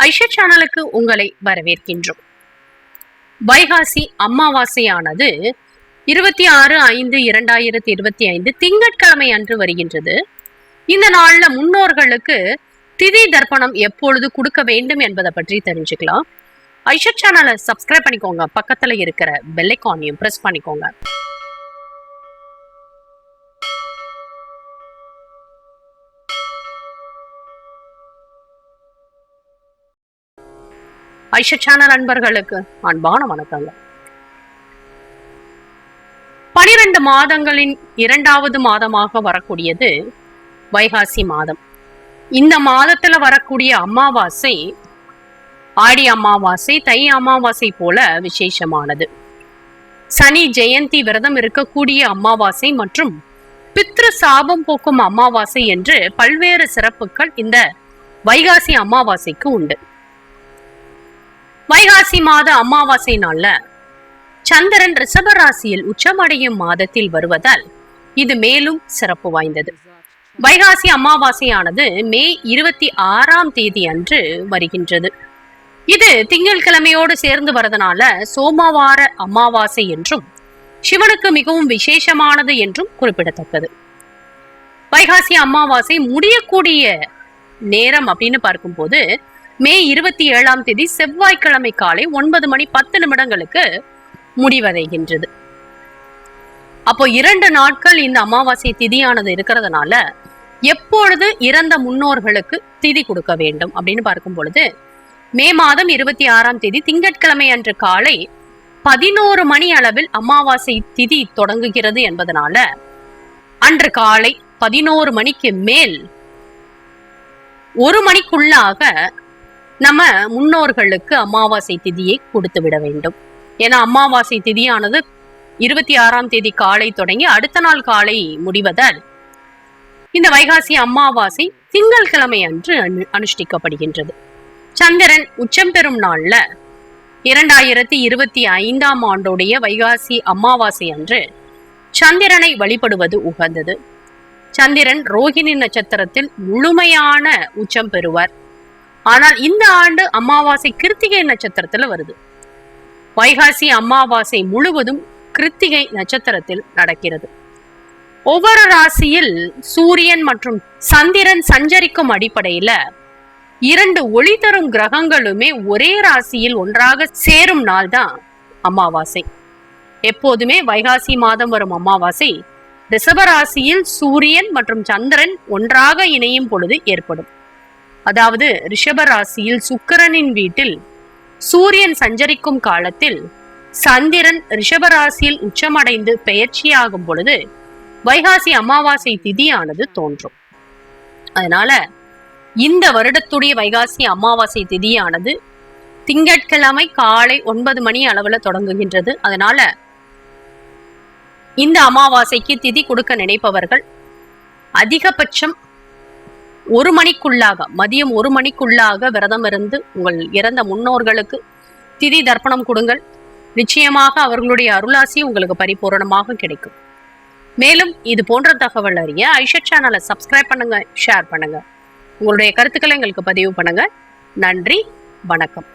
ஐஷா சேனலுக்கு உங்களை வரவேற்கின்றோம். வைகாசி அமாவாசையானது இருபத்தி ஆறு ஐந்து இரண்டாயிரத்தி இருபத்தி ஐந்து திங்கட்கிழமை அன்று வருகின்றது. இந்த நாள்ல முன்னோர்களுக்கு திதி தர்ப்பணம் எப்பொழுது கொடுக்க வேண்டும் என்பதை பற்றி தெரிஞ்சுக்கலாம். ஐஷா சேனலை சப்ஸ்கிரைப் பண்ணிக்கோங்க. பக்கத்துல இருக்கிற பெல்லைக்கானையும் பிரஸ் பண்ணிக்கோங்க. ஐஷா சேனல் அன்பர்களுக்கு அன்பான வணக்கங்கள். பனிரெண்டு மாதங்களின் இரண்டாவது மாதமாக வரக்கூடியது வைகாசி மாதம். இந்த மாதத்துல வரக்கூடிய அமாவாசை ஆடி அமாவாசை தை அமாவாசை போல விசேஷமானது. சனி ஜெயந்தி விரதம் இருக்கக்கூடிய அமாவாசை மற்றும் பித்ரு சாபம் போக்கும் அமாவாசை என்று பல்வேறு சிறப்புகள் இந்த வைகாசி அமாவாசைக்கு உண்டு. வைகாசி மாத அமாவாசை நாள்ல சந்திரன் ரிஷப ராசியில் உச்சமடையும் மாதத்தில் வருவதால் இது மேலும் சிறப்பு வாய்ந்தது. வைகாசி அமாவாசையானது மே இருபத்தி ஆறாம் தேதி அன்று வருகின்றது. இது திங்கட்கிழமையோடு சேர்ந்து வரதுனால சோமவார அமாவாசை என்றும் சிவனுக்கு மிகவும் விசேஷமானது என்றும் குறிப்பிடத்தக்கது. வைகாசி அமாவாசை முடியக்கூடிய நேரம் அப்படின்னு பார்க்கும்போது மே இருபத்தி ஏழாம் தேதி செவ்வாய்க்கிழமை காலை ஒன்பது மணி பத்து நிமிடங்களுக்கு முடிவடைகின்றது. அப்போ இரண்டு நாட்கள் இந்த அமாவாசை திதியானது இருக்கிறதுனால எப்பொழுது இறந்த முன்னோர்களுக்கு திதி கொடுக்க வேண்டும் அப்படின்னு பார்க்கும் பொழுது மே மாதம் இருபத்தி ஆறாம் தேதி திங்கட்கிழமை அன்று காலை பதினோரு மணி அளவில் அமாவாசை திதி தொடங்குகிறது என்பதனால அன்று காலை பதினோரு மணிக்கு மேல் ஒரு மணிக்குள்ளாக நம்ம முன்னோர்களுக்கு அமாவாசை திதியை கொடுத்து விட வேண்டும். ஏன்னா அமாவாசை திதியானது இருபத்தி ஆறாம் தேதி காலை தொடங்கி அடுத்த நாள் காலை முடிவதால் இந்த வைகாசி அமாவாசை திங்கள்கிழமை அன்று அனு அனுஷ்டிக்கப்படுகின்றது. சந்திரன் உச்சம் பெறும் நாள்ல இரண்டாயிரத்தி இருபத்தி ஐந்தாம் ஆண்டுடைய வைகாசி அமாவாசை அன்று சந்திரனை வழிபடுவது உகந்தது. சந்திரன் ரோகிணி நட்சத்திரத்தில் முழுமையான உச்சம் பெறுவார். ஆனால் இந்த ஆண்டு அமாவாசை கிருத்திகை நட்சத்திரத்துல வருது. வைகாசி அமாவாசை முழுவதும் கிருத்திகை நட்சத்திரத்தில் நடக்கிறது. ஒவ்வொரு ராசியில் சூரியன் மற்றும் சந்திரன் சஞ்சரிக்கும் அடிப்படையில இரண்டு ஒளி தரும் கிரகங்களுமே ஒரே ராசியில் ஒன்றாக சேரும் நாள் தான் அமாவாசை. எப்போதுமே வைகாசி மாதம் வரும் அமாவாசை ரிஷபராசியில் சூரியன் மற்றும் சந்திரன் ஒன்றாக இணையும் பொழுது ஏற்படும். அதாவது ரிஷபராசியில் சுக்கரனின் சுக்கிரனின் வீட்டில் சூரியன் சஞ்சரிக்கும் காலத்தில் சந்திரன் ரிஷபராசியில் உச்சமடைந்து பெயர்ச்சியாகும் பொழுது வைகாசி அமாவாசை திதியானது தோன்றும். அதனால இந்த வருடத்துடைய வைகாசி அமாவாசை திதியானது திங்கட்கிழமை காலை ஒன்பது மணி அளவுல தொடங்குகின்றது. அதனால இந்த அமாவாசைக்கு திதி கொடுக்க நினைப்பவர்கள் அதிகபட்சம் ஒரு மணிக்குள்ளாக மதியம் ஒரு மணிக்குள்ளாக விரதம் இருந்து உங்கள் இறந்த முன்னோர்களுக்கு திதி தர்ப்பணம் கொடுங்கள். நிச்சயமாக அவர்களுடைய அருளாசி உங்களுக்கு பரிபூரணமாக கிடைக்கும். மேலும் இது போன்ற தகவல் அறிய ஐஷா சேனலை சப்ஸ்கிரைப் பண்ணுங்க ஷேர் பண்ணுங்க. உங்களுடைய கருத்துக்களை எங்களுக்கு பதிவு பண்ணுங்க. நன்றி வணக்கம்.